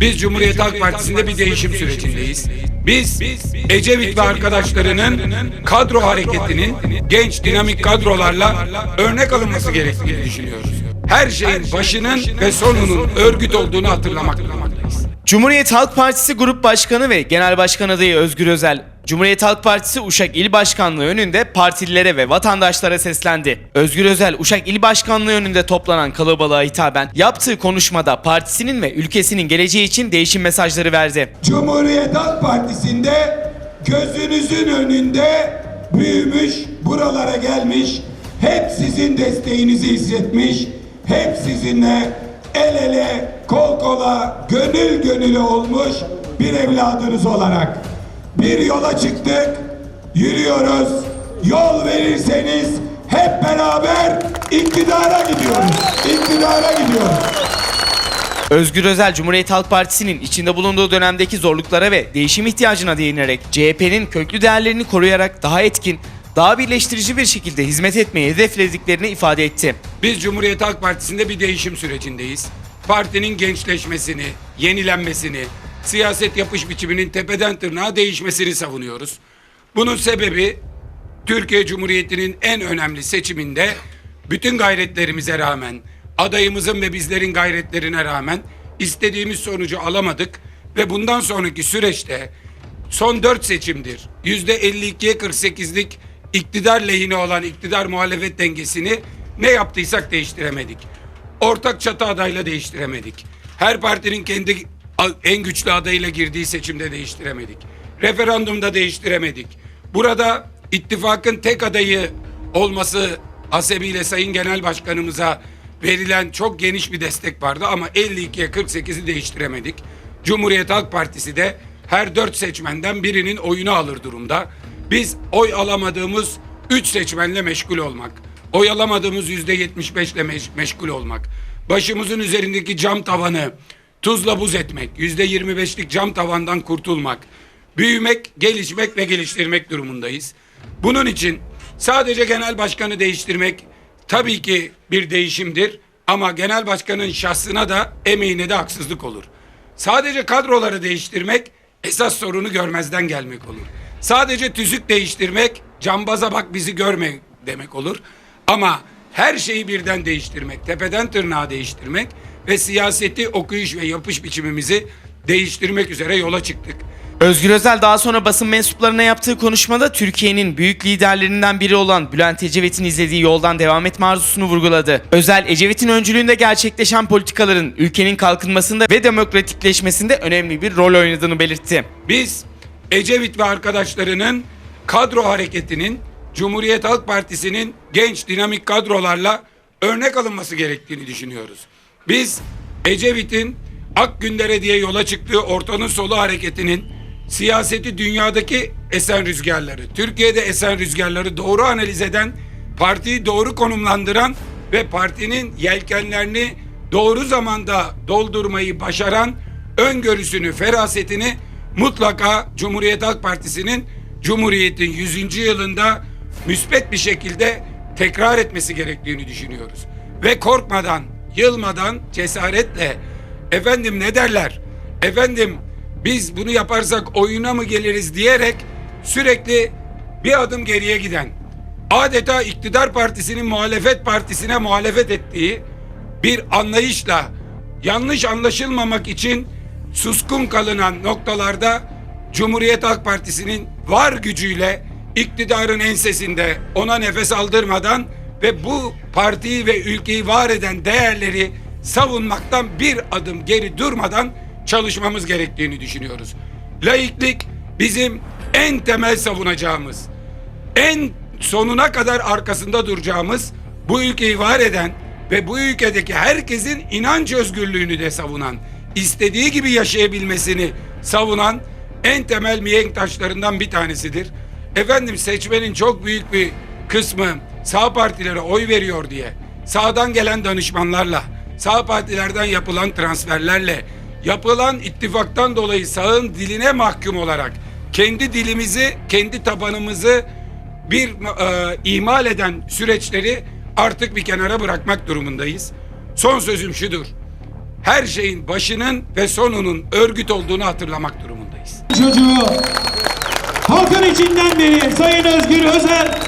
Biz Cumhuriyet Halk Partisi'nde bir değişim sürecindeyiz. Biz Ecevit ve arkadaşlarının kadro hareketinin genç dinamik kadrolarla örnek alınması gerektiğini düşünüyoruz. Her şeyin başının ve sonunun örgüt olduğunu hatırlamak. Cumhuriyet Halk Partisi Grup Başkanı ve Genel Başkan adayı Özgür Özel, Cumhuriyet Halk Partisi Uşak İl Başkanlığı önünde partililere ve vatandaşlara seslendi. Özgür Özel, Uşak İl Başkanlığı önünde toplanan kalabalığa hitaben yaptığı konuşmada partisinin ve ülkesinin geleceği için değişim mesajları verdi. Cumhuriyet Halk Partisi'nde gözünüzün önünde büyümüş, buralara gelmiş, hep sizin desteğinizi hissetmiş, hep sizinle el ele, kol kola, gönül gönüle olmuş bir evladınız olarak bir yola çıktık, yürüyoruz. Yol verirseniz hep beraber iktidara gidiyoruz. İktidara gidiyoruz. Özgür Özel, Cumhuriyet Halk Partisi'nin içinde bulunduğu dönemdeki zorluklara ve değişim ihtiyacına değinerek CHP'nin köklü değerlerini koruyarak daha etkin, daha birleştirici bir şekilde hizmet etmeyi hedeflediklerini ifade etti. Biz Cumhuriyet Halk Partisi'nde bir değişim sürecindeyiz. Partinin gençleşmesini, yenilenmesini, siyaset yapış biçiminin tepeden tırnağa değişmesini savunuyoruz. Bunun sebebi Türkiye Cumhuriyeti'nin en önemli seçiminde bütün gayretlerimize rağmen, adayımızın ve bizlerin gayretlerine rağmen istediğimiz sonucu alamadık ve bundan sonraki süreçte son dört seçimdir yüzde 52'ye 48'lik iktidar lehine olan iktidar muhalefet dengesini ne yaptıysak değiştiremedik. Ortak çatı adayla değiştiremedik. Her partinin kendi en güçlü adayıyla girdiği seçimde değiştiremedik. Referandumda değiştiremedik. Burada ittifakın tek adayı olması hasebiyle Sayın Genel Başkanımıza verilen çok geniş bir destek vardı ama 52'ye 48'i değiştiremedik. Cumhuriyet Halk Partisi de her dört seçmenden birinin oyunu alır durumda. Biz oy alamadığımız üç seçmenle meşgul olmak, oy alamadığımız yüzde 75 ile meş- meşgul olmak, başımızın üzerindeki cam tavanı tuzla buz etmek, yüzde 25'lik cam tavandan kurtulmak, büyümek, gelişmek ve geliştirmek durumundayız. Bunun için sadece genel başkanı değiştirmek tabii ki bir değişimdir ama genel başkanın şahsına da emeğine de haksızlık olur. Sadece kadroları değiştirmek esas sorunu görmezden gelmek olur. Sadece tüzük değiştirmek cambaza bak bizi görme demek olur. Ama her şeyi birden değiştirmek, tepeden tırnağa değiştirmek ve siyaseti okuyuş ve yapış biçimimizi değiştirmek üzere yola çıktık. Özgür Özel daha sonra basın mensuplarına yaptığı konuşmada Türkiye'nin büyük liderlerinden biri olan Bülent Ecevit'in izlediği yoldan devam etme arzusunu vurguladı. Özel, Ecevit'in öncülüğünde gerçekleşen politikaların ülkenin kalkınmasında ve demokratikleşmesinde önemli bir rol oynadığını belirtti. Biz Ecevit ve arkadaşlarının kadro hareketinin Cumhuriyet Halk Partisi'nin genç dinamik kadrolarla örnek alınması gerektiğini düşünüyoruz. Biz Ecevit'in Ak Günlere diye yola çıktığı ortanın solu hareketinin siyaseti dünyadaki esen rüzgarları, Türkiye'de esen rüzgarları doğru analiz eden, partiyi doğru konumlandıran ve partinin yelkenlerini doğru zamanda doldurmayı başaran öngörüsünü, ferasetini mutlaka Cumhuriyet Halk Partisi'nin Cumhuriyet'in 100. yılında müspet bir şekilde tekrar etmesi gerektiğini düşünüyoruz. Ve korkmadan, yılmadan, cesaretle efendim ne derler? Efendim biz bunu yaparsak oyuna mı geliriz diyerek sürekli bir adım geriye giden, adeta iktidar partisinin muhalefet partisine muhalefet ettiği bir anlayışla yanlış anlaşılmamak için suskun kalınan noktalarda Cumhuriyet Halk Partisi'nin var gücüyle iktidarın ensesinde ona nefes aldırmadan ve bu partiyi ve ülkeyi var eden değerleri savunmaktan bir adım geri durmadan çalışmamız gerektiğini düşünüyoruz. Laiklik bizim en temel savunacağımız, en sonuna kadar arkasında duracağımız bu ülkeyi var eden ve bu ülkedeki herkesin inanç özgürlüğünü de savunan, istediği gibi yaşayabilmesini savunan en temel mihenk taşlarından bir tanesidir. Efendim seçmenin çok büyük bir kısmı sağ partilere oy veriyor diye sağdan gelen danışmanlarla, sağ partilerden yapılan transferlerle, yapılan ittifaktan dolayı sağın diline mahkum olarak kendi dilimizi, kendi tabanımızı bir e, ihmal eden süreçleri artık bir kenara bırakmak durumundayız. Son sözüm şudur. her şeyin başının ve sonunun örgüt olduğunu hatırlamak durumundayız. çocuğu halkın içinden beri Sayın Özgür Özel